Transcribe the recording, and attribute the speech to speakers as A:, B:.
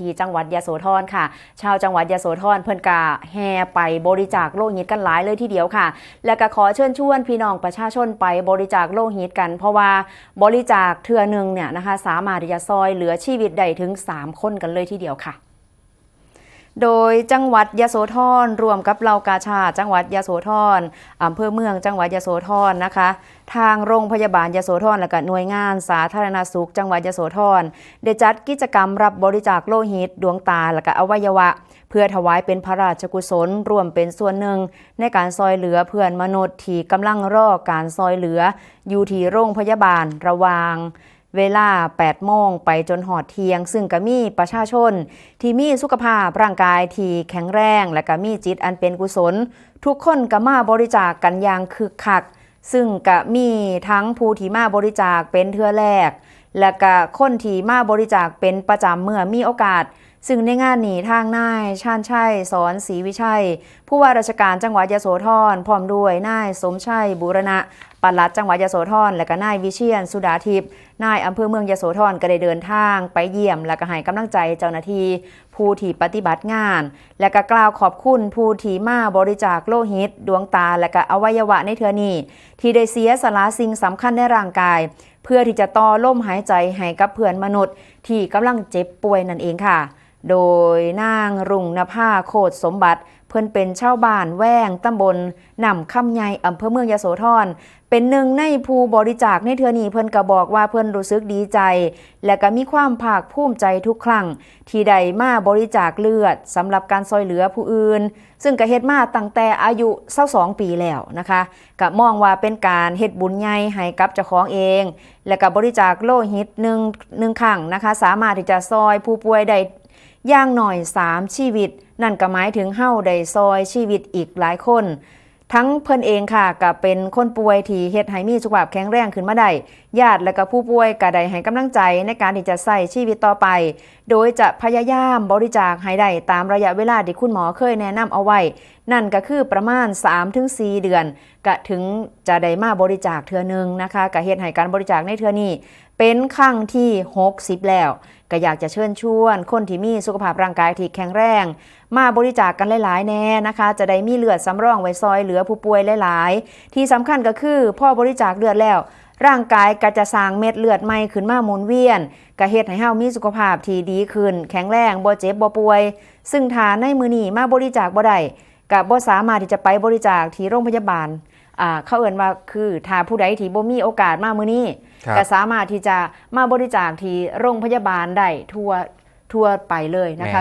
A: ที่จังหวัดยะโสธรค่ะ ชาวจังหวัดยะโสธรเพิ่นกาแห่ไปบริจาคโลหิตกันหลายเลยทีเดียวค่ะ และก็ขอเชิญชวนพี่น้องประชาชนไปบริจาคโลหิตกัน เพราะว่าบริจาคเทื่อหนึงเนี่ยนะคะสามารถที่จะซอยเหลือชีวิตได้ถึง 3 คนกันเลยทีเดียวค่ะ โดยจังหวัดยะโสธรรวมกับเหล่ากาชาติจังหวัดยะโสธรอำเภอเมืองจังหวัดยะโสธรนะคะ ทางโรงพยาบาลยะโสธรและก็หน่วยงานสาธารณสุข จังหวัดยะโสธรได้จัดกิจกรรมรับบริจาคโลหิต ดวงตาและก็อวัยวะ เพื่อถวายเป็นพระราชกุศลรวมเป็นส่วนหนึ่ง ในการซอยเหลือเพื่อนมนุษย์ที่กำลังรอการซอยเหลืออยู่ที่โรงพยาบาลระหวาง เวลา 8 โมงไปจนหอดเทียง ซึ่งก็มีประชาชน ที่มีสุขภาพร่างกายที่แข็งแรง และก็มีจิตอันเป็นกุศล ทุกคนก็มาบริจาคกันอย่างคึกคัก ซึ่งก็มีทั้งผู้ที่มาบริจาคเป็นเทื่อแรก และก็คนที่มาบริจาคเป็นประจำเมื่อมีโอกาส ซึ่งในงานนี้ทางนายชาญชัยสอนศรีวิชัย ผู้ว่าราชการจังหวัดยโสธรพร้อมด้วยนายสมชัยบูรณะปลัดจังหวัดยโสธรและก็นายวิเชียนสุดาทิพย์นายอำเภอเมืองยโสธรก็ได้เดินทางไปเยี่ยม และก็ให้กำลังใจเจ้าหน้าที่ผู้ที่ปฏิบัติงาน และก็กล่าวขอบคุณผู้ที่มาบริจาคโลหิต ดวงตา และก็อวัยวะในเทือนี้ที่ได้เสียสละสิ่งสำคัญในร่างกาย เพื่อที่จะต่อลมหายใจให้กับเพื่อนมนุษย์ ที่กำลังเจ็บป่วยนั่นเองค่ะ โดยนางรุ่งนภาโคตสมบัติ เพิ่นเป็นชาวบ้านแว้งตำบลนำคำใหญ่อำเภอเมืองยโสธร เป็นหนึ่งในผู้บริจาคในเทือนี้เพิ่นก็บอกว่าเพิ่นรู้สึกดีใจ และก็มีความภาคภูมิใจทุกครั้ง ที่ได้มาบริจาคเลือดสำหรับการซอยเหลือผู้อื่น ซึ่งก็เฮ็ดมาตั้งแต่อายุ22ปีแล้วนะคะก็มองว่าเป็นการเฮ็ดบุญใหญ่ให้กับเจ้าของเอง และก็บริจาคโลหิตหนึ่งหนึ่งครั้งนะคะ สามารถที่จะซอยผู้ป่วยได้อย่างหน่อย 3 ชีวิต นั่นก็หมายถึงเฮ้าได้ซอยชีวิตอีกหลายคน ทั้งเพิ่นเองค่ะก็เป็นคนป่วยที่เฮ็ดให้มีสุขภาพแข็งแรงขึ้นมาได้ญาติและก็ผู้ป่วยก็ได้ให้กำลังใจในการที่จะใส่ชีวิตต่อไป โดยจะพยายามบริจาคให้ได้ตามระยะเวลาที่คุณหมอเคยแนะนำเอาไว้ นั่นก็คือประมาณ 3-4 เดือนก็ถึงจะได้มาบริจาคเทื่อหนึงนะคะก็เฮ็ดให้การบริจาคในเทื่อนี้ เป็นครั้งที่ 60 แล้ว ก็อยากจะเชิญชวน คนที่มีสุขภาพร่างกายที่แข็งแรง มาบริจาคกันหลาย ๆ แน่นะคะ จะได้มีเลือดสำรองไว้ซอยเหลือผู้ป่วยหลาย ๆ ที่สำคัญก็คือพ่อบริจาคเลือดแล้วร่างกายก็จะสร้างเม็ดเลือดใหม่ขึ้นมาหมุนเวียนก็เฮ็ดให้เฮามีสุขภาพที่ดีขึ้น แข็งแรงบ่เจ็บบ่ป่วย ซึ่งถ้าในมือนี้มาบริจาคบ่ได้ก็บ่สามารถที่จะไปบริจาคที่โรงพยาบาล เขาเอ่นว่าคือถ้าผู้ใดที่บ่มีโอกาสมามื้อนี้
B: ครับ
A: ก็สามารถที่จะมาบริจาคที่โรงพยาบาลได้ทั่วทั่วไปเลยนะคะ